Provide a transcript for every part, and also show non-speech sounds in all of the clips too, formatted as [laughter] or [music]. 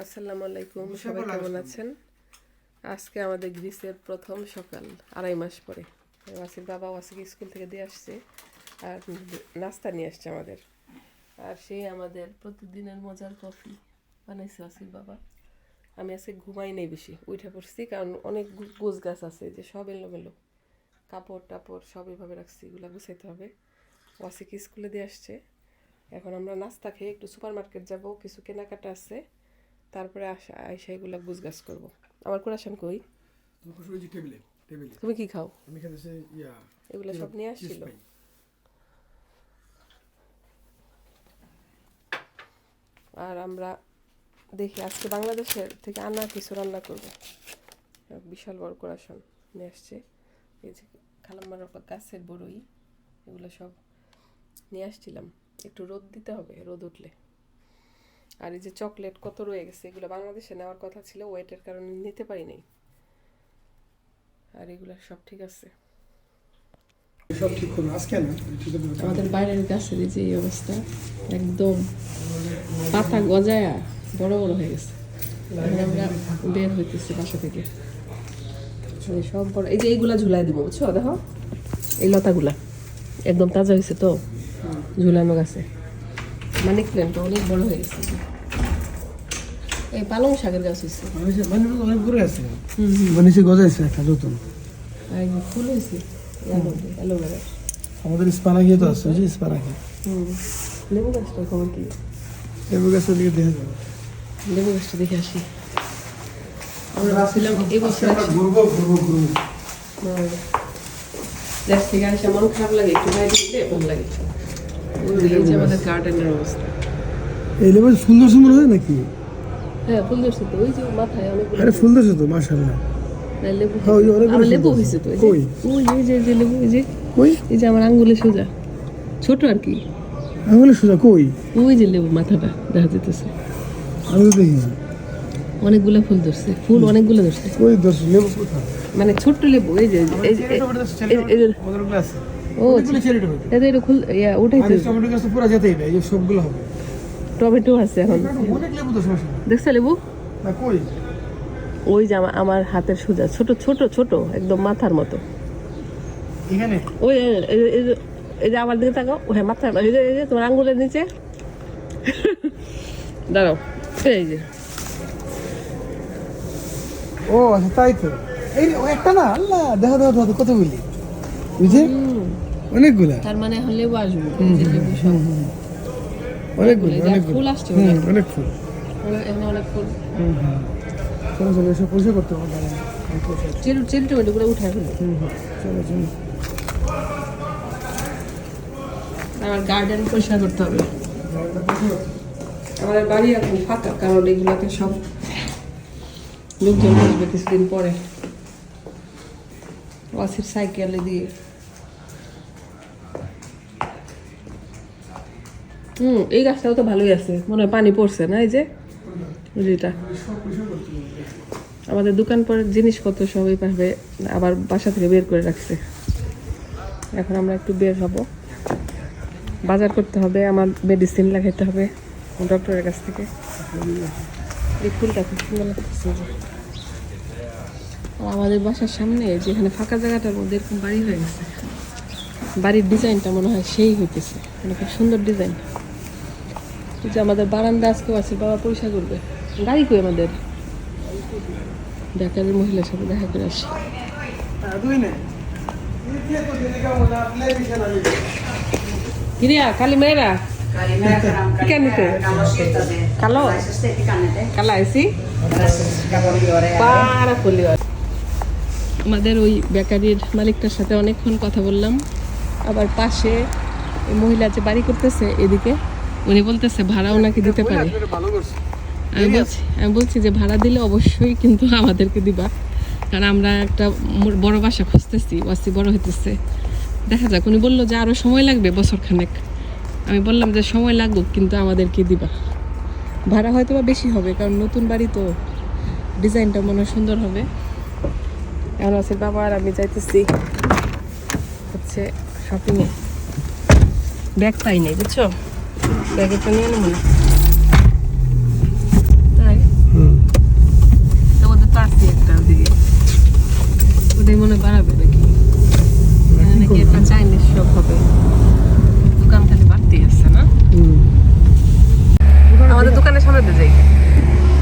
আসসালামু আলাইকুম সবাই কেমন আছেন? আজকে আমাদের গ্রিসের প্রথম সকাল আড়াই মাস পরে। ওয়াসির বাবা ওয়াসিকে স্কুল থেকে দিয়ে আসছে আর নাস্তা নিয়ে আসছে আমাদের। আর সেই আমাদের প্রতিদিনের মজার কফি বানাইছে ওয়াসির বাবা। আমি আজকে ঘুমাই নেই বেশি উঠে পড়ছি কারণ অনেক গোছ গাছ আছে যে সব এলোমেলো। কাপড় টাপড় সব এভাবে রাখছি এগুলো গুছাইতে হবে। ওয়াসিকে স্কুলে দিয়ে আসছে। এখন আমরা নাস্তা খেয়ে একটু সুপার মার্কেট যাব কিছু কেনাকাটা আছে। তারপরে আসা আইসা এগুলো গুছগাছ করব। আমার কোরাশান কই? টেবিলে টেবিলে তুমি কি খাও? আমি খাইতেছি ইয়া এগুলো সব নিয়ে আসছিল। আর আমরা দেখি আজকে বাংলাদেশের থেকে আনা কিছু রান্না করব। বিশাল বড় কোরাশন নিয়ে আসছে। এই যে খালাম্মার গাছের বড়ই এগুলো সব নিয়ে আসছিলাম। একটু রোদ দিতে হবে রোদ উঠলে। আর এই যে চকলেট কত রয়ে গেছে এগুলো বাংলাদেশে নেওয়ার কথা ছিল ওয়েটের কারণে নিতে পারি নাই আর এগুলো সব ঠিক আছে। সব ঠিক করো আজকে না? আমাদের বাইরের গাছের এই যে এই অবস্থা একদম পাতা গজায়া বড় বড় হয়ে গেছে। আমরা বের হইতেছি বাসা থেকে। সব বড় এই যে এইগুলা ঝুলাই দিব বুঝছ? দেখো এই লতাগুলা। একদম তাজা হয়েছে তো। ঝুলানো গাছে। মানিক প্ল্যান্টটা অনেক বড় হয়ে গেছে। এই পালং শাকের গাছ হয়েছে মানুষ অনেক করে আছে। মানুষে গজাইছে একটা নতুন। ফুল হয়েছে অ্যালোভেরা। আমাদের স্পারাগি তো আছে ওই যে স্পারাগি হুম। লেবু গাছটার খবর কি? লেবু গাছের দিকে দেখা যাবে। লেবু গাছটা দেখে আসি। আমরা ভাবছিলাম এই বছর আসি ঘুরবো ঘুরবো ঘুরবো। দেশ থেকে আসে মন খারাপ লাগে একটু বাইরে ভালো লাগে। এই যে আমাদের গার্ডেনের অবস্থা। এই লেবু সুন্দর সুন্দর হয় নাকি? হ্যাঁ ফুল ধরছে তো ওই যে মাথায় অনেক আরে ফুল। ধরছে তো মাশাআল্লাহ। লেবু হ্যাঁ, ওই যে লেবু ফুল তো কই? ওই ওই যে- যে লেবু যে কই? এই যে আমার আঙ্গুলে সোজা। ছোট আর কি। আঙুলে সোজা কই? ওই যে লেবু মাথাটা দেখা যেতেছে আমি তো দেখি অনেকগুলো ফুল ধরছে ফুল অনেকগুলো ধরছে। কই ধরছে? লেবু কোথায়? মানে ছোট্ট লেবু এই যে এই যে- ও এদের এটা খুল টমেটো গাছ পুরো যেতেই না এই সবগুলো হবে। টমেটো আছে এখন। অনেক লেবু তো সমস্যা নেই। লেবু? না কই? ওই যে আমার- হাতের সোজা ছোট ছোট ছোট একদম মাথার মতো। এখানে? ওই এই যে- আমার দিকে তাকাও। হ্যাঁ মাথার এই যে এই যে তোমার আঙ্গুলের নিচে। দাঁড়াও এই যে। ও আচ্ছা তাই তো। এই একটা না? আল্লাহ দেখো দেখো কতগুলি বুঝে? অনেকগুলা। তার মানে লেবু আসবে। অনেকগুলো আর অনেকগুলো। ফুল আসছে অনেক। অনেক ফুল। অনেক ফুল। হুম হুম। চলো চলো এসব পরিষ্কার করতে হবে। চেরি চেরি টমেটোগুলো উঠায় ফেলো হুম হুম। চলো চলো। আমার গার্ডেন পরিষ্কার করতে হবে। আমাদের বাড়ি এখন ফাঁকা কারণ সব লোকজন আসবে কিছুদিন পরে। ওয়াসির সাইকেলে দিয়ে। হুম এই গাছটাও তো ভালোই আছে। মনে হয় পানি পড়ছে না এই যে? যেটা আমাদের দোকান পরের জিনিসপত্র সবই পাবে। আবার বাসা থেকে বের করে রাখছে। এখন আমরা একটু বের হব। বাজার করতে হবে, আমার মেডিসিন লাগাইতে হবে ডক্টরের কাছ থেকে। খুব সুন্দর আমাদের বাসার সামনে যেখানে ফাঁকা জায়গাটার মধ্যে এরকম বাড়ি হয়ে গেছে। বাড়ির ডিজাইনটা মনে হয় সেই হইতেছে। মানে খুব সুন্দর ডিজাইন যে আমাদের বারান্দা আজকেও আছে, বাবা পরিষ্কার করবে। গাড়ি কই আমাদের? বেকারের মহিলার সাথে দেখা করে আসি। কালি আমাদের ওই বেকারির মালিকটার সাথে অনেকক্ষণ কথা বললাম। আবার পাশে মহিলা যে বাড়ি করতেছে, এদিকে উনি বলতেছে ভাড়াও নাকি দিতে পারে? আমি বলছি আমি বলছি যে ভাড়া দিলে অবশ্যই কিন্তু আমাদেরকে দিবা। কারণ আমরা একটা বড় বাসা খুঁজতেছি ওয়াসি বড় হইতেছে। দেখা যাক উনি বলল যে আরও সময় লাগবে বছর খানেক আমি বললাম যে সময় লাগুক কিন্তু আমাদেরকে দিবা। ভাড়া হয়তো বা বেশি হবে কারণ নতুন বাড়ি তো ডিজাইনটা মনে সুন্দর হবে। এখন আছে বাবা আর আমি যাইতেছি হচ্ছে শপিংয়ে ব্যাগ পাই নাই বুঝছ? প্যাকেটটা নিয়ে নেব না তাই তোমাদের তো আসছি একটা ওদিকে ওটাই মনে বাড়াবে নাকি নাকি একটা চাইনিজ সব হবে দোকান খালি বাড়তেই আসছে না আমাদের দোকানের সামনে দিয়ে যাই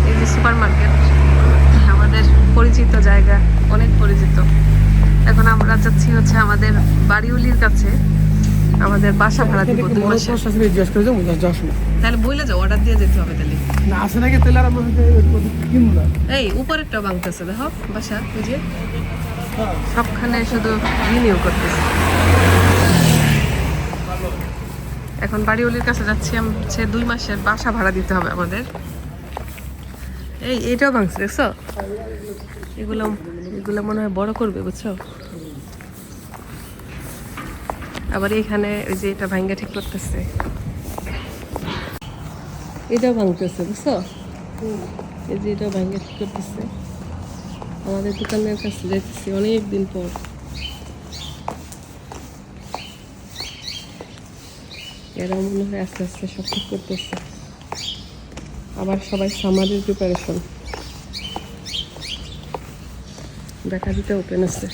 এই যে সুপার মার্কেট আমাদের পরিচিত জায়গা অনেক পরিচিত এখন আমরা যাচ্ছি হচ্ছে আমাদের বাড়িউলির কাছে আমাদের বাসা ভাড়া দিব দুই মাসে। জিজ্ঞেস করে যাব যাওয়ার সময় তাহলে বইলে যাও অর্ডার দিয়ে যেতে হবে তাহলে। না আসে নাকি তাহলে আর কিনবো না। এই উপরেরটা ভাঙতেছে দেখো বাসা যে। সবখানে শুধু রিনিউ করতেছে। এখন বাড়িওলির কাছে যাচ্ছি হচ্ছে দুই মাসের বাসা ভাড়া দিতে হবে আমাদের। এই এইটাও ভাঙছে দেখছ? এগুলো এগুলো মনে হয় বড় করবে বুঝছ? আবার এখানে ওই যে এটা ভাঙ্গা ঠিক করতেছে। এটাও ভাঙতেছে, বুঝছ? এই যে এটা ভাঙ্গা ঠিক করতেছে। আমাদের দোকানের কাছে যাইতেছি অনেক দিন পর। এরা মনে হয় আস্তে আস্তে সব ঠিক করতেছে। আবার সবাই সামারের প্রিপারেশন দেখা দিতে ওপেন আছে।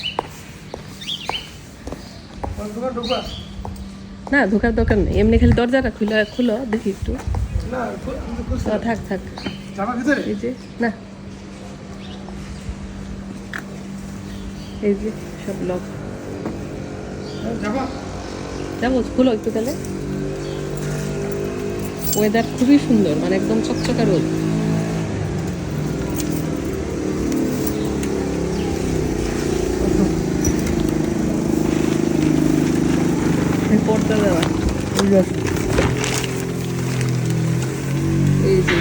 না ঢোকার দরকার নেই। এমনি খালি দরজাটা খুলে খুলো দেখি একটু। না থাক থাক। এই যে না। এই যে সব লক যাবা যাব খুলো একটু তাহলে। ওয়েদার খুবই সুন্দর মানে একদম চকচকা রোদ। পর্দা দেওয়া ঠিক আছে। এই যে।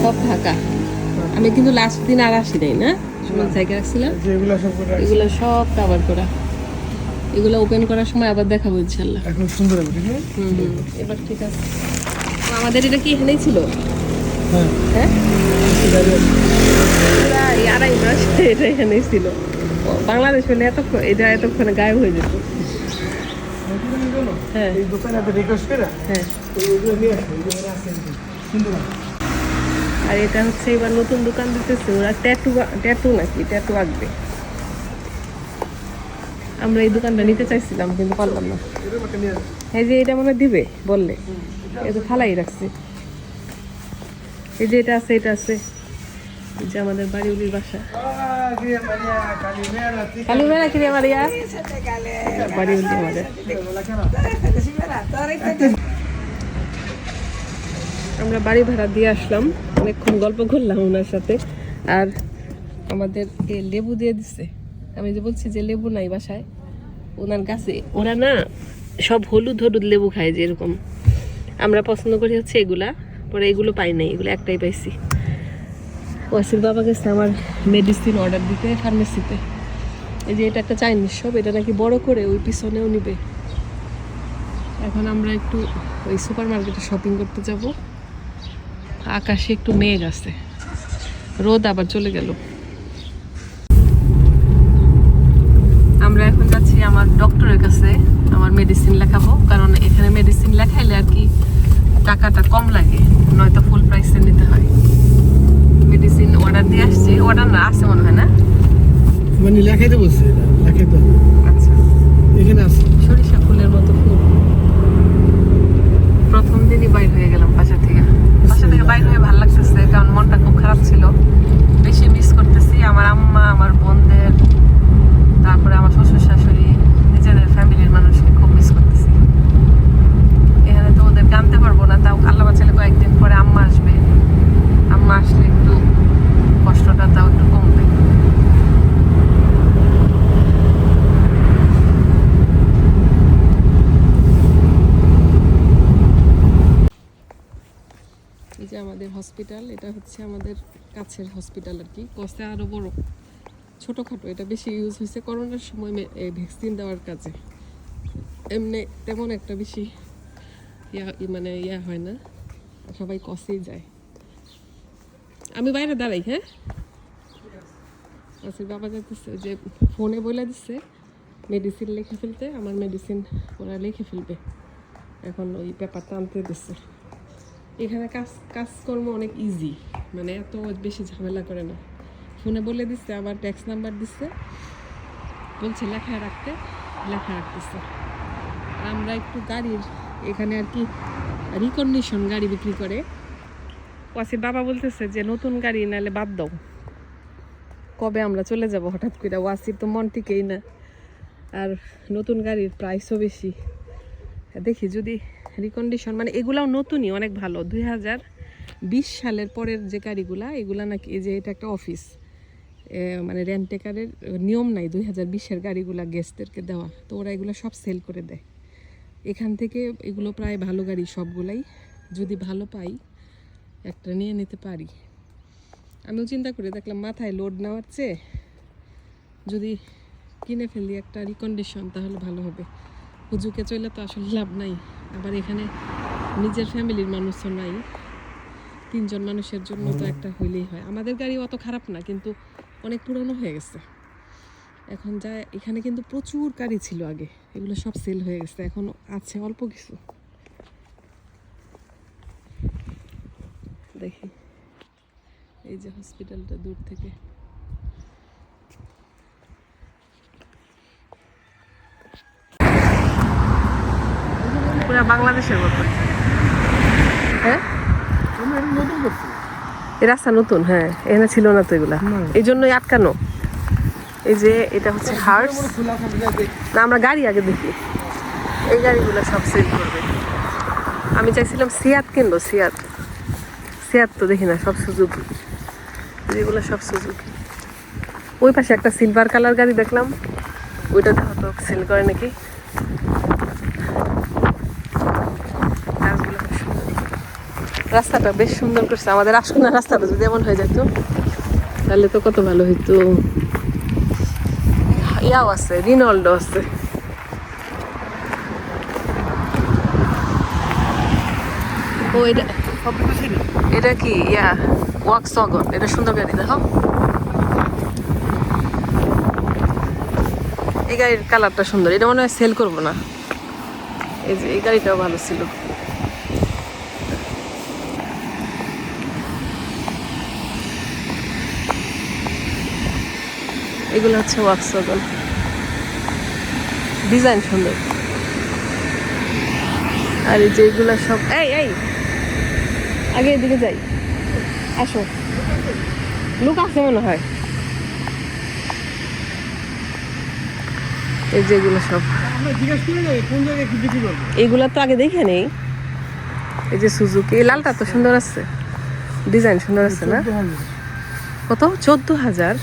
সব ঢাকা আমি কিন্তু লাস্ট দিন আর আসি নাই না? সময় জায়গা রাখছিলাম যেগুলো সব। এগুলো সব কাভার করা। এগুলো ওপেন করার সময় আবার দেখাবো ইনশাল্লাহ। এখন সুন্দর হবে ঠিক আছে? হুম এবার ঠিক আছে। আমাদের এটা কি এখানেই ছিল? হ্যাঁ। হ্যাঁ? আড়াই মাস এটা এখানেই ছিল। বাংলাদেশ হলে এতক্ষণ এটা এতক্ষণে গায়েব হয়ে যেত? হ্যাঁ। এই দোকানে রিকোয়েস্ট করে? হ্যাঁ। আর এটা হচ্ছে এবার নতুন দোকান দিতেছে ওরা ট্যাটু ট্যাটু নাকি? ট্যাটু আঁকবে। আমরা এই দোকানটা নিতে চাইছিলাম কিন্তু পারলাম না। এই যে এটা মনে দিবে বললে। এটা ফালাই রাখছে। এই যে এটা আছে এটা আছে। যে আমাদের বাড়িউলির বাসা। কালী ঠিক কিনে মারিয়া? বাড়িউলি আমাদের। আমরা বাড়ি ভাড়া দিয়ে আসলাম অনেকক্ষণ গল্প করলাম ওনার সাথে আর আমাদের লেবু দিয়ে দিচ্ছে আমি যে বলছি যে লেবু নাই বাসায় ওনার গাছে ওরা না সব হলুদ হলুদ লেবু খায় যে এরকম আমরা পছন্দ করি হচ্ছে এগুলা পরে এগুলো পাই নাই এগুলো একটাই পাইছি। ওয়াসির বাবা গেছে আমার মেডিসিন অর্ডার দিতে ফার্মেসিতে এই যে এটা একটা চাইনিজ শপ এটা নাকি বড় করে, ওই পিছনেও নিবে। এখন আমরা একটু ওই সুপার মার্কেটে শপিং করতে যাব। আকাশে একটু মেঘ আছে। রোদ আবার চলে গেল। আমরা এখন যাচ্ছি আমার ডক্টরের কাছে, আমার মেডিসিন লেখাবো। কারণ এখানে মেডিসিন লেখাইলে আর কি টাকাটা কম লাগে, নয়তো ফুল প্রাইসে নিতে হয়। অর্ডার দিয়ে আসছি অর্ডার না আছে মনে হয় না? মানে লেখাইতে এটা, লেখাইতে। আচ্ছা। এখানে আছে সরিষা ফুলের মতো ফুল। প্রথম দিনই বাইর হয়ে গেলাম বাসা থেকে। বাসা থেকে বাইর হয়ে ভালো লাগতেছে কারণ মনটা খুব খারাপ ছিল। বেশি মিস করতেছি আমার আম্মা আমার বোনদের তারপরে আমার শ্বশুর শাশুড়ি নিজেদের ফ্যামিলির মানুষকে খুব মিস করতেছি। এখানে তো ওদেরকে আনতে পারব না তাও আল্লাহ বাঁচালে কয়েকদিন পরে আম্মা আসবে। আম্মা আসলে একটু কষ্টটা তাও একটু কমবে। এই যে আমাদের হসপিটাল এটা হচ্ছে আমাদের কাছের হসপিটাল আর কি। কস্তে আরও বড়, ছোটোখাটো, এটা বেশি ইউজ হয়েছে করোনার সময় ভ্যাকসিন দেওয়ার কাজে। এমনি তেমন একটা বেশি ইয়া মানে ইয়া হয় না, সবাই কষেই যায়। আমি বাইরে দাঁড়াই হ্যাঁ? আসির বাবা যাইতেছে যে ফোনে বলে দিচ্ছে মেডিসিন লিখে ফেলতে, আমার মেডিসিন ওরা লিখে ফেলবে। এখন ওই পেপারটা আনতে দিচ্ছে এখানে কাজ, কাজকর্ম অনেক ইজি মানে এত বেশি ঝামেলা করে না। ফোনে বলে দিচ্ছে আবার ট্যাক্স নাম্বার দিচ্ছে বলছে, লেখা রাখতে, লেখা রাখতেছে। আমরা একটু গাড়ির, এখানে আর কি রিকন্ডিশন গাড়ি বিক্রি করে। ওয়াসির বাবা বলতেছে যে নতুন গাড়ি নালে বাদ দাও। কবে আমরা চলে যাব হঠাৎ করে? ওয়াসির তো মন টিকেই না। আর নতুন গাড়ির প্রাইসও বেশি। দেখি যদি রিকন্ডিশন মানে এগুলাও নতুনই, অনেক ভালো। দুই হাজার বিশ সালের পরের যে গাড়িগুলা, এগুলা নাকি এই যে এটা একটা অফিস মানে রেন্টেকারের নিয়ম নাই দুই হাজার বিশের গাড়িগুলা গেস্টদেরকে দেওয়া। তো ওরা এগুলো সব সেল করে দেয়। এখান থেকে এগুলো প্রায় ভালো গাড়ি সবগুলাই। যদি ভালো পাই একটা নিয়ে নিতে পারি। আমিও চিন্তা করে দেখলাম মাথায় লোড নেওয়ার চেয়ে যদি কিনে ফেলি একটা রিকন্ডিশন তাহলে ভালো হবে। হুজুকে চলে তো আসলে লাভ নাই। আবার এখানে নিজের ফ্যামিলির মানুষও নাই। তিনজন মানুষের জন্য তো একটা হইলেই হয়। আমাদের গাড়ি অত খারাপ না, কিন্তু অনেক পুরনো হয়ে গেছে। এখন যা, এখানে কিন্তু প্রচুর গাড়ি ছিল আগে। এগুলো সব সেল হয়ে গেছে। এখন আছে অল্প কিছু। দেখি। এই যে হসপিটালটা দূর থেকে। পুরা বাংলাদেশের মতো। হ্যাঁ? রাস্তা নতুন হ্যাঁ। এখানে ছিল না তো এগুলা। এই জন্যই আটকানো। এই যে এটা হচ্ছে মনে না আমরা গাড়ি আগে দেখি। এই গাড়িগুলো সব সেল করবে। আমি চাইছিলাম সিয়াত কিনবো সিয়াত সিয়াত তো দেখি না, সব সুজুকি। যেগুলো সব সুজুকি। ওই পাশে একটা সিলভার কালার গাড়ি দেখলাম। ওইটা হয়তো সেল করে নাকি। রাস্তাটা বেশ সুন্দর করছে। আমাদের আসুনা রাস্তাটা যদি এমন হয়ে যেত, তাহলে তো কত ভালো হইতো। ইয়াও আছে রিনল্ডো আছে। ও এটা কি? ইয়া, ওয়াক সগন এটা সুন্দর গাড়ি দেখো এই গাড়ির কালারটা সুন্দর। এটা মনে হয় সেল করব না। এই যে, এই গাড়িটাও ভালো ছিল। এগুলো হচ্ছে ওয়াক ডিজাইন সুন্দর। আর এই যে এগুলো সব এই এই! আগে এদিকে যাই। আসো। লোক আছে মনে হয়। এই যে এগুলো সব। এগুলো তো আগে দেখে নেই। এই যে সুজুকি। এই লালটা তো সুন্দর আছে। ডিজাইন সুন্দর আছে না? কত? চোদ্দ হাজার?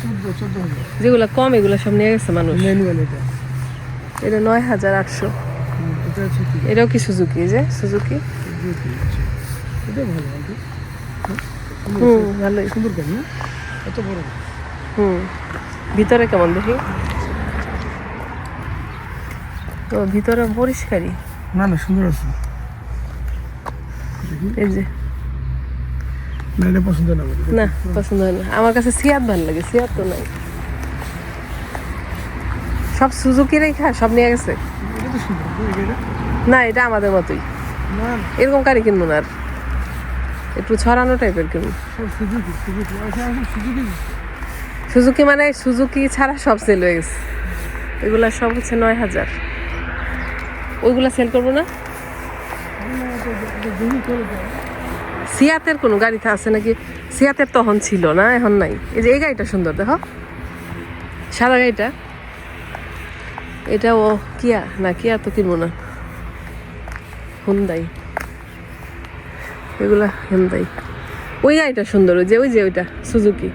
যেগুলো কম এগুলো সব নিয়ে গেছে মানুষ। এটা নয় হাজার আটশো। এটাও কি সুজুকি? এই যে সুজুকি? এটা ভালো আন্টি। হুম। ভালোই। সুন্দর গাড়ি না? এত বড়। হুম। ভিতরে কেমন দেখি? ও ভিতরে পরিষ্কারই। না না সুন্দর আছে। এই যে। না পছন্দ না আমার। না পছন্দ না। আমার কাছে সিয়াত ভালো লাগে সিয়াত তো নাই। সব সুজুকি রেখা সব নিয়ে গেছে? তো? না এটা? আমাদের মতোই। এরকম গাড়ি কিনবো না আর। একটু ছড়ানো টাইপের কিনবো সুজুকি মানে সুজুকি ছাড়া সব সেল হয়ে গেছে। এগুলা সব হচ্ছে নয় হাজার। ওইগুলা সেল করব না? সিয়াতের কোনো গাড়িতে আছে নাকি? সিয়াতের তখন ছিল না, এখন নাই। এই যে এই গাড়িটা সুন্দর, দেখো। সাদা গাড়িটা। এটা ও কিয়া? না, কিয়া তো কিনবো না। হুন্দাই এগুলা ওই গাড়িটা সুন্দর যে, ওই যে ওইটা সুজুকি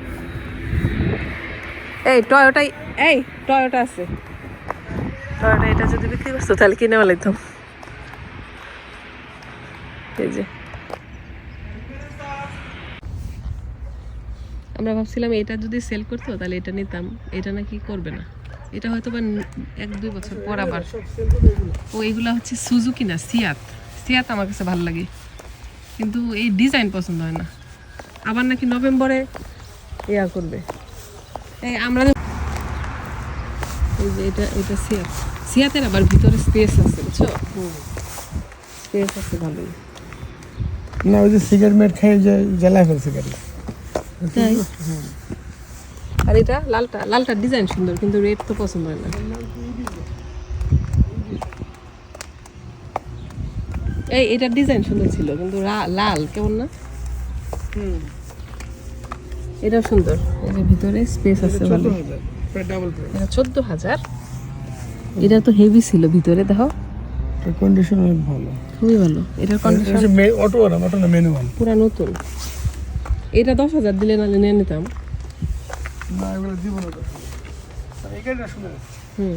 এই টয়োটাই এই টয়োটা আছে। টয়োটা এটা যদি বিক্রি তাহলে কিনে এই যে। আমরা ভাবছিলাম এটা যদি সেল করতো, তাহলে এটা নিতাম। এটা নাকি করবে না। এটা হয়তো বা এক, দুই বছর পর আবার। ও, এগুলা হচ্ছে সুজুকি না সিয়াত সিয়াত আমার কাছে ভালো লাগে। কিন্তু এই ডিজাইন পছন্দ হয় না। আবার নাকি নভেম্বরে ইয়া করবে। এই আমরা এই যে এটা এটা সিয়াত। সিয়াতের আবার ভিতরে স্পেস আছে বুঝছ? স্পেস আছে ভালোই। না ওই যে সিগারেট খেয়ে যে জ্বালায় ফেলছে গাড়ি। তাই? আর এটা লালটা লালটার ডিজাইন সুন্দর কিন্তু রেট তো পছন্দ হয় না। এই এটার ডিজাইন সুন্দর ছিল কিন্তু লাল কেমন না? হুম। এটাও সুন্দর। এই যে ভিতরে স্পেস আছে ভালো এটা চোদ্দ হাজার। এটা তো হেভি ছিল ভিতরে দেখো। কন্ডিশন অনেক ভালো। খুবই ভালো। এটার কন্ডিশন অটো আর অটো না ম্যানুয়াল পুরা নতুন। এটা দশ হাজার দিলে নাহলে নিয়ে নিতাম। না এগুলো দিব না হুম।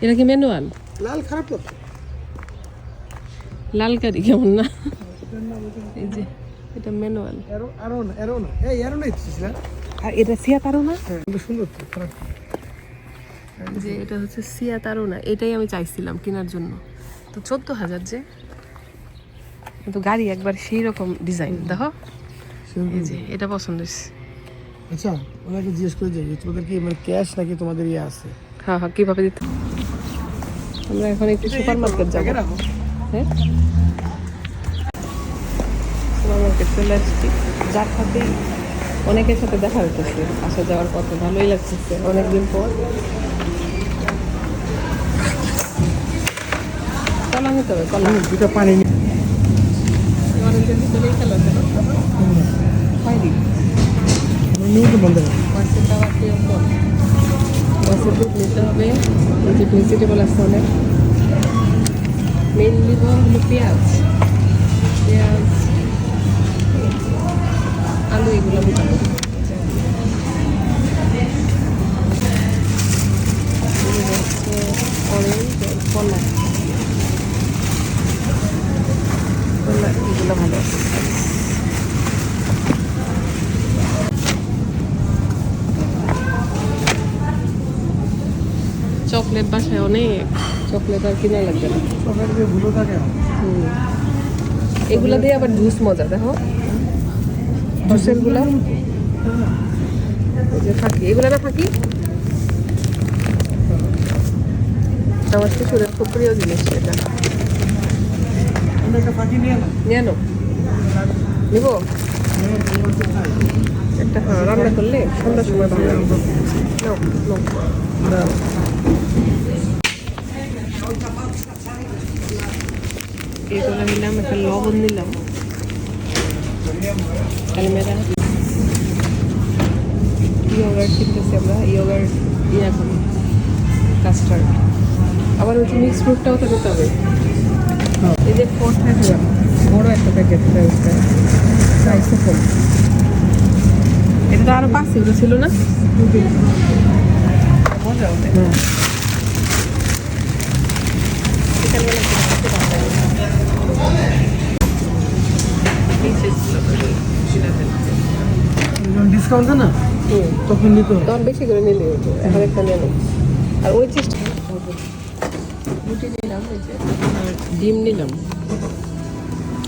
এটা কি ম্যানুয়াল লাল খারাপ তো লাল গাড়ি কেমন না? এই যে এটা ম্যানুয়াল আরও না এরো না। এই না আর এটা সিয়া তারও না? হ্যাঁ সুন্দর। যে এটা হচ্ছে সিয়া তারও না এটাই আমি চাইছিলাম কেনার জন্য। তো চোদ্দ হাজার যে। কিন্তু গাড়ি একবার সেই রকম ডিজাইন দেখো। এই যে এটা পছন্দ হয়েছে আচ্ছা ওনাকে জিজ্ঞেস করে যাই তোমাদের কি মানে ক্যাশ নাকি তোমাদের ইয়ে আছে? হ্যাঁ হ্যাঁ কীভাবে দিতে আমরা এখন একটু সুপার মার্কেট যাব। চলে আসছি। যার সাথে অনেকের সাথে দেখা হইতেছে। আসা যাওয়ার পথে ভালোই লাগতেছে অনেকদিন পর। কলা নিতে হবে কলা। দুটা পানি ভেজিটেবল আছে অনেক। মেনলি হলো পেঁয়াজ পেঁয়াজ আলু এগুলো মোটামুটি চকলেট আর কিনা লাগবে না। থাকে। এগুলা দিয়ে আবার জুস মজা দেখো। জুসেরগুলা এই ফাঁকি। এগুলা না ফাঁকি? আমার শ্বশুরের খুব প্রিয় জিনিস এটা। নিয়ে নো নিবো? একটা হ্যাঁ রান্না করলে সন্ধ্যার সময় ভালো নাও। এগুলো নিলাম একটা লবণ নিলাম। আলমেরা ইয়োগার্ট কিনতেছি আমরা ইয়োগার্ট ইয়া করি কাস্টার্ড আবার হচ্ছে মিক্স ফ্রুটটাও তো নিতে হবে। এই যে ফোর বড় একটা প্যাকেট প্রাইসটা কম। এটা তো আরও পাঁচ এগুলো ছিল না? মজা হ্যাঁ বিকালবেলা একটু খেতে পারতাম। এই শেষগুলো করে কিনে ফেলতে। যখন ডিসকাউন্ট না তখন নিতে হবে। তখন বেশি করে নিলে এখন একটা নিয়ে আর ওই চেষ্টা রুটি নিলাম আর ডিম নিলাম।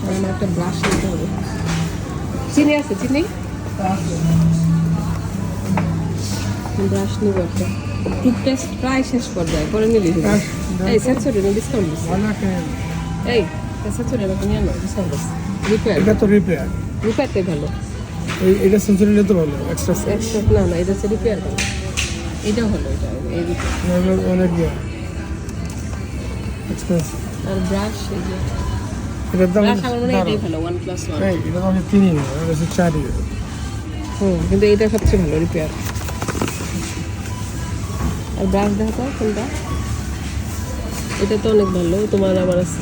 আর আমার একটা ব্রাশ নিতে হবে। চিনি আছে চিনি? ব্রাশ নিব একটা। টুথপেস্ট প্রায় শেষ পর্যায়ে করে নিলি। Brush, এই সেন্সরি ডিসকাউন্ট এই সেন্সরি আমাকে নিয়ে নাও ডিসকাউন্ট রিপেয়ার এটা তো রিপেয়ার রিপেয়ারটাই ভালো। এটা সেঞ্চুরি নিতে ভালো এক্সট্রা একশো না না এটা হচ্ছে রিপেয়ার ভালো। এটাও ভালো এটা এই। অনেক এক্সপেন্সিভ আর ব্রাশ এই যে। এটার দাম আমার মনে হয় এটাই ভালো ওয়ান প্লাস ওয়ান এটা তো আমি তিন ইউরো এটা হচ্ছে চার হুম কিন্তু এটা সবচেয়ে ভালো রিপেয়ার আর ব্রাশ দেখো তো কোনটা? এটা তো অনেক ভালো তোমার আমার আছে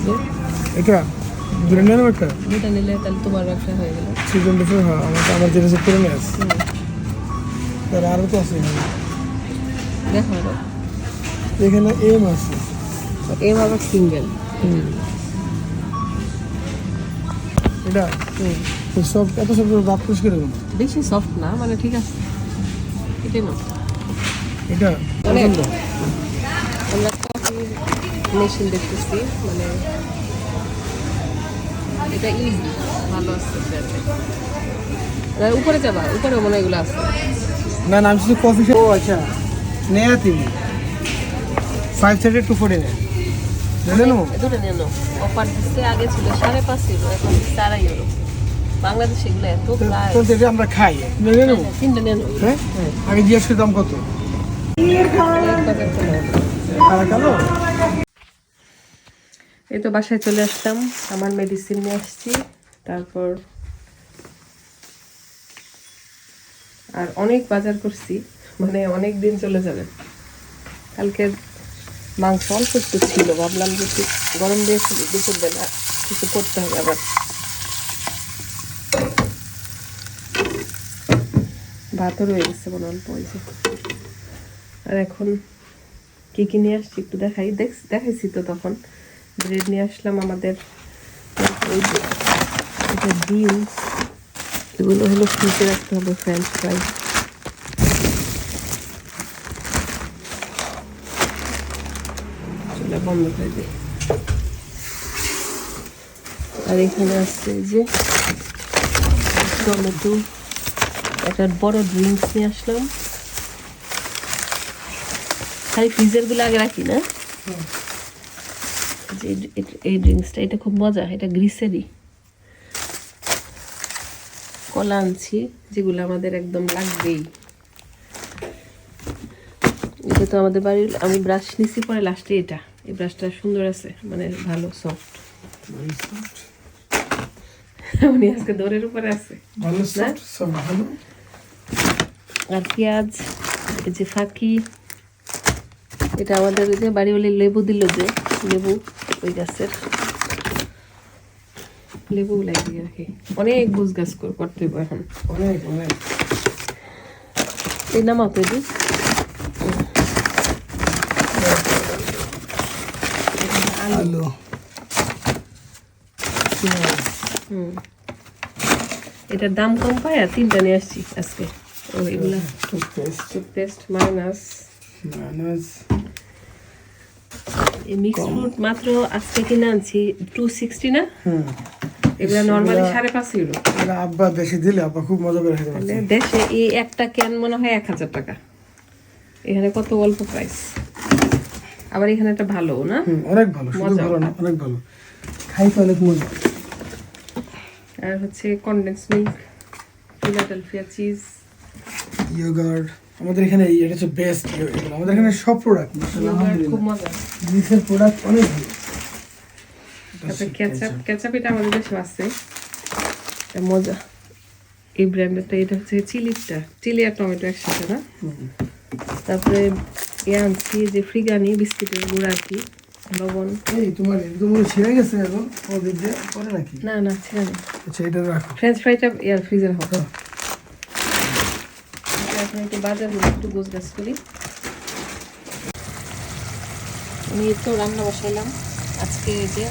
এটা দূরে নেন একটা? দুটা নিলে তাহলে তোমার ব্যবসা হয়ে গেল। টোয়েন্টি ফোর হ্যাঁ আমার আমার যেটা সে করে নিয়ে তার আরও তো আছে। দেখো এখানে এম আছে। এম আবার সিঙ্গেল এটা? সব এত সব দাঁত পরিষ্কার করুন বেশি সফট না মানে ঠিক আছে। এটাই না এটা? আমরা মেশিন দেখতেছি মানে এটা ইজি ভালো উপরে যাবা উপরে মনে হয় এগুলো আছে। না নাম ছিল কফি ও আচ্ছা। নেয়া তিনি five sided two forty nine বুঝলেন দুটো নিয়ে নাও। অফার দিচ্ছে আগে ছিল সাড়ে পাঁচ ইউরো এখন দিচ্ছে আড়াই ইউরো বাংলাদেশে এগুলো এত তো আমরা খাই তিনটে নিয়ে নাও। হ্যাঁ? আগে জিজ্ঞেস দাম কত। আর কালো? এই তো বাসায় চলে আসতাম আমার মেডিসিন নিয়ে আসছি। তারপর আর অনেক বাজার করছি। মানে অনেক দিন চলে যাবে। কালকে মাংস অল্প একটু ছিল। ভাবলাম যে একটু গরম দিয়েছিল দুপুরবেলা কিছু করতে হবে আবার। ভাতও রয়ে গেছে মনে অল্প যে। আর এখন কি কি নিয়ে আসছি একটু দেখাই। দেখ দেখাইছি তো তখন। ব্রেড নিয়ে আসলাম আমাদের এটা ডিম। এগুলো হলো ফ্রিজে রাখতে হবে ফ্রেঞ্চ ফ্রাই চুলা বন্ধ করে দিই। আর এখানে এই যে টমেটো। একটা বড় ড্রিঙ্কস নিয়ে আসলাম। খালি ফ্রিজেরগুলো আগে রাখি না? যে এই- ড্রিঙ্কসটা এটা খুব মজা এটা গ্রিসেরই। কলা আনছি যেগুলো আমাদের একদম লাগবেই। এটা তো আমাদের বাড়ির আমি ব্রাশ নিছি পরে লাস্টে এটা। এই ব্রাশটা সুন্দর আছে মানে ভালো সফট উনি আজকে দৌড়ের উপরে আছে। আর পেঁয়াজ এই যে ফাঁকি। এটা আমাদের যে বাড়িওয়ালি লেবু দিল যে লেবু ওই গাছের। লেবু লাগিয়ে রাখি। অনেক বুঝ গাছ কর- করতে হবে এখন। অনেক অনেক। এই নামাও তো এদিক। আলু। হুম। এটার দাম কম পায় আর তিনটা নিয়ে আসছি আজকে। ও এগুলা টুথপেস্ট টুথপেস্ট মাইনাস। এই মিক্স ফ্রুট মাত্র আজকে কিনে আনছি টু সিক্সটি না? হুম। নর্মালি সাড়ে পাঁচ ইউরো আব্বা দেশে দিলে আব্বা খুব মজা করে দেশে এই একটা ক্যান মনে হয় এক হাজার টাকা। এখানে কত অল্প প্রাইস আবার এখানে একটা ভালো না? অনেক ভালো শুধু মজা। ভালো না অনেক ভালো। খাইতে অনেক মজা। আর হচ্ছে condense milk Philadelphia cheese yogurt আমাদের এখানে এটা হচ্ছে বেস্ট আমাদের এখানে সব প্রোডাক্ট খুব মজা। গ্রিসের প্রোডাক্ট অনেক ভালো। তারপরে কেচাপ কেচাপ এটা আমাদের দেশে আছে। মজা। এই ব্র্যান্ডেরটা এটা হচ্ছে চিলিটা। চিলি আর টমেটো একসাথে না? তারপরে আনছি যে ফ্রিগানি বিস্কিটের গুঁড়া আর কি লবণ। এই তোমার এটা তো ছিঁড়ে গেছে এখন? ওদের দিয়ে করে নাকি? না না ছিল না আচ্ছা এটা রাখো। ফ্রেঞ্চ ফ্রাইটা ফ্রিজের হবে। এখন একটু বাজারগুলো একটু গোছ গাছ করি। আমি তো রান্না বসাইলাম। আজকে এই যে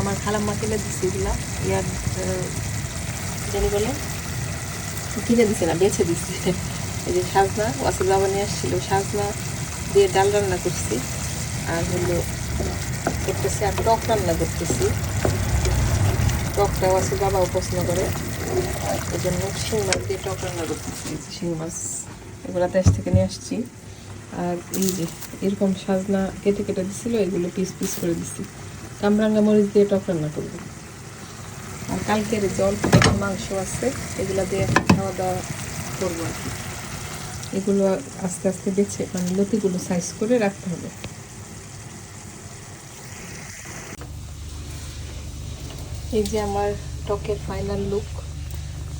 আমার খালাম্মা কিনে দিচ্ছে এগুলা। ইয়ার জানি বলে, কিনে দিছে না, বেছে দিচ্ছে এই যে সাজনা, ওয়াসির বাবা নিয়ে আসছিল। সাজনা দিয়ে ডাল রান্না করছি। আর হলো করতেছি আর টক রান্না করতেছি। টকটা ওয়াসির বাবাও পছন্দ করে। এই জন্য শিং মাছ দিয়ে টক রান্না করতেছি এই শিং মাছ। এগুলো দেশ থেকে নিয়ে আসছি। আর এই যে, এরকম সাজনা কেটে কেটে দিছিল, এগুলো পিস পিস করে দিছি। কামরাঙ্গা মরিচ দিয়ে টক রান্না করব। আর কালকের যে অল্প মাংস আছে, এগুলো দিয়ে খাওয়া দাওয়া করব আর কি। এগুলো আস্তে আস্তে বেছে মানে লতিগুলো সাইজ করে রাখতে হবে। এই যে আমার টকের ফাইনাল লুক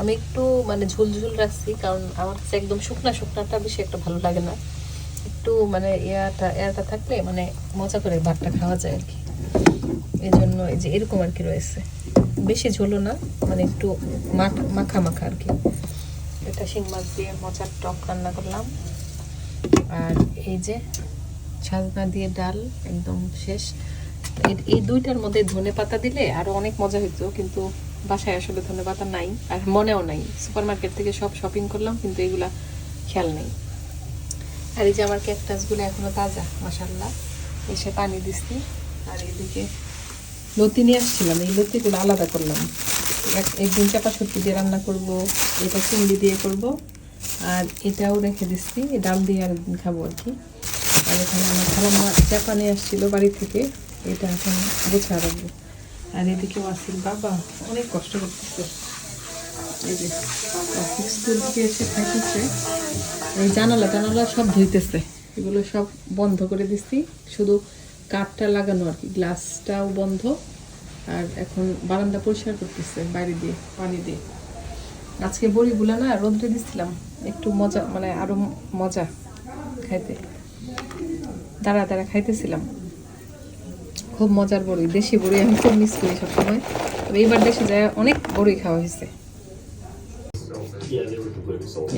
আমি একটু মানে ঝুল ঝুল রাখছি, কারণ আমার কাছে একদম শুকনা শুকনাটা বেশি একটা ভালো লাগে না। একটু মানে ইয়াটা এয়ারটা থাকলে মানে মজা করে ভাতটা খাওয়া যায় আর কি। এই জন্য এই যে এরকম আর কি রয়েছে। বেশি ঝোলো না মানে একটু মাখা মাখা মাখা আর কি। এটা শিং মাছ দিয়ে মজার টক রান্না করলাম। আর এই যে সাজনা দিয়ে ডাল একদম শেষ। এই দুইটার মধ্যে ধনে পাতা দিলে আরও অনেক মজা হইতো, কিন্তু বাসায় আসলে ধনে পাতা নাই, আর মনেও নাই। সুপার মার্কেট থেকে সব শপিং করলাম, কিন্তু এগুলা খেয়াল নেই। আর এই যে আমার ক্যাকটাসগুলো এখনও তাজা মাসাল্লাহ এসে পানি দিচ্ছি। আর এদিকে লতি নিয়ে আসছিলাম, এই লতিগুলো আলাদা করলাম। এক একদিন চাপা সত্যি দিয়ে রান্না করব, এটা চিংড়ি দিয়ে করব, আর এটাও রেখে দিচ্ছি ডাল দিয়ে আর খাব আর কি। আর এখানে আমার খালাম্মা চাপা নিয়ে আসছিল বাড়ি থেকে, এটা এখন গোছা রাখব। আর এদিকে ওয়াসির বাবা অনেক কষ্ট করতেছে। এই যে স্কুল এসে খাইতেছে এই জানালা জানালা সব ধুইতেছে। এগুলো সব বন্ধ করে দিচ্ছি শুধু কাঠটা লাগানো আর কি, গ্লাসটাও বন্ধ। আর এখন বারান্দা পরিষ্কার করতেছে, বাইরে দিয়ে, পানি দিয়ে। আজকে বড়িগুলো না রোদ্রে দিছিলাম। একটু মজা মানে আরও মজা খাইতে। দাঁড়া দাঁড়া খাইতেছিলাম। খুব মজার বড়ি দেশি বড়ি আমি খুব মিস করি সবসময়। তবে এইবার দেশে যায় অনেক বড়ি খাওয়া হয়েছে।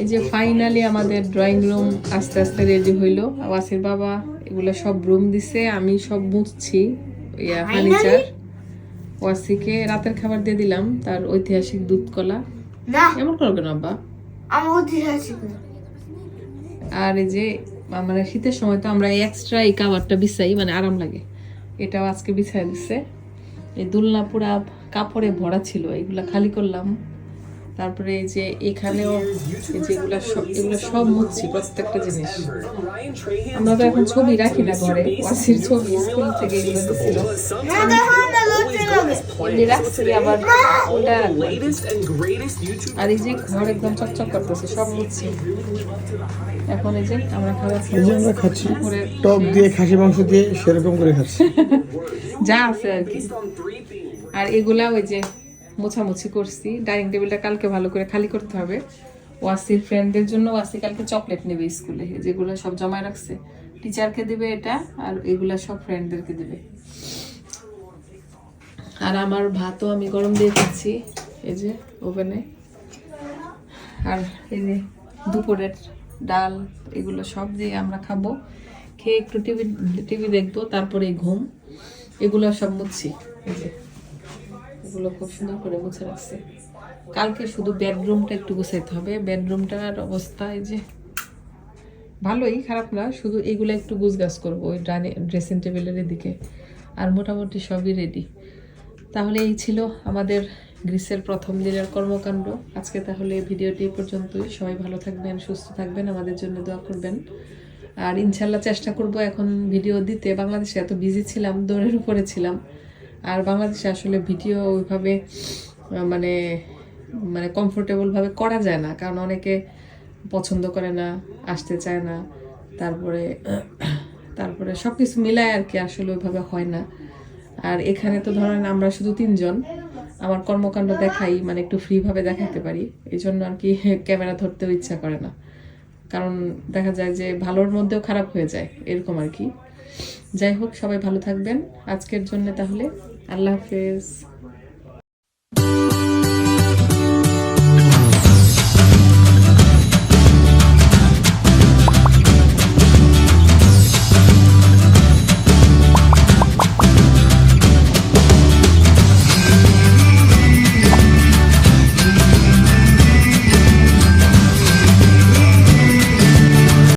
এই যে ফাইনালি আমাদের ড্রয়িং রুম আস্তে আস্তে রেডি হইল। ওয়াসির বাবা এগুলো সব রুম দিছে আমি সব মুছছি ইয়া ফার্নিচার ওয়াসিকে রাতের খাবার দিয়ে দিলাম তার ঐতিহাসিক দুধ কলা এমন করো কেন আব্বা? আর এই যে আমরা শীতের সময় তো আমরা এক্সট্রা এই কাভারটা বিছাই মানে আরাম লাগে। এটাও আজকে বিছাই দিচ্ছে এই দুলনা পুরা কাপড়ে ভরা ছিল, এগুলা খালি করলাম। তারপরে এই যে এখানেও যেগুলা সব এগুলো সব মুছছি প্রত্যেকটা জিনিস। আমরা তো এখন ছবি রাখি না ঘরে ছবি স্কুল থেকে এগুলো দিছিল। আবার ওটা আর এই যে ঘর একদম চকচক করতেছে সব মুছছি এখন এই যে আমরা খাবার এই যে আমরা খাচ্ছি টক দিয়ে খাসি মাংস দিয়ে সেরকম করে খাচ্ছি। [laughs] যা আছে আর কি। আর এগুলা ওই যে মোছামুছি করছি। ডাইনিং টেবিলটা কালকে ভালো করে খালি করতে হবে। ওয়াসির ফ্রেন্ডদের জন্য ওয়াসি কালকে চকলেট নেবে স্কুলে। যেগুলো সব জমায় রাখছে। টিচারকে দিবে এটা আর এগুলা সব ফ্রেন্ডদেরকে দিবে। আর আমার ভাতও আমি গরম দিয়ে দিচ্ছি এই যে ওভেনে। আর এই যে দুপুরের ডাল, এগুলো সব দিয়ে আমরা খাব। খেয়ে একটু টিভি টিভি দেখব, তারপরে ঘুম, এগুলো সব মুছছি, এই যে। এগুলো খুব সুন্দর করে মুছে রাখছে। কালকে শুধু বেডরুমটা একটু গুছাইতে হবে। বেডরুমটার অবস্থা এই যে ভালোই, খারাপ না, শুধু এগুলো একটু গুছগাছ করব, ওই ড্রেসিং টেবিলের এদিকে। আর মোটামুটি সবই রেডি তাহলে এই ছিল আমাদের গ্রীষ্মের প্রথম দিনের কর্মকাণ্ড। আজকে তাহলে ভিডিওটি পর্যন্তই। সবাই ভালো থাকবেন, সুস্থ থাকবেন, আমাদের জন্য দোয়া করবেন। আর ইনশাল্লাহ চেষ্টা করব এখন ভিডিও দিতে। বাংলাদেশে এত বিজি ছিলাম, দৌড়ের উপরে ছিলাম। আর বাংলাদেশে আসলে ভিডিও ওইভাবে মানে মানে কমফোর্টেবলভাবে করা যায় না। কারণ অনেকে পছন্দ করে না, আসতে চায় না। তারপরে তারপরে সব কিছু মিলায় আর কি আসলে ওইভাবে হয় না। আর এখানে তো ধরেন আমরা শুধু তিনজন, আমার কর্মকাণ্ড দেখাই মানে একটু ফ্রিভাবে দেখাতে পারি। এই জন্য আর কি [laughs] ক্যামেরা ধরতেও ইচ্ছা করে না। কারণ দেখা যায় যে ভালোর মধ্যেও খারাপ হয়ে যায়, এরকম আর কি। যাই হোক, সবাই ভালো থাকবেন। আজকের জন্য তাহলে আল্লাহ হাফেজ।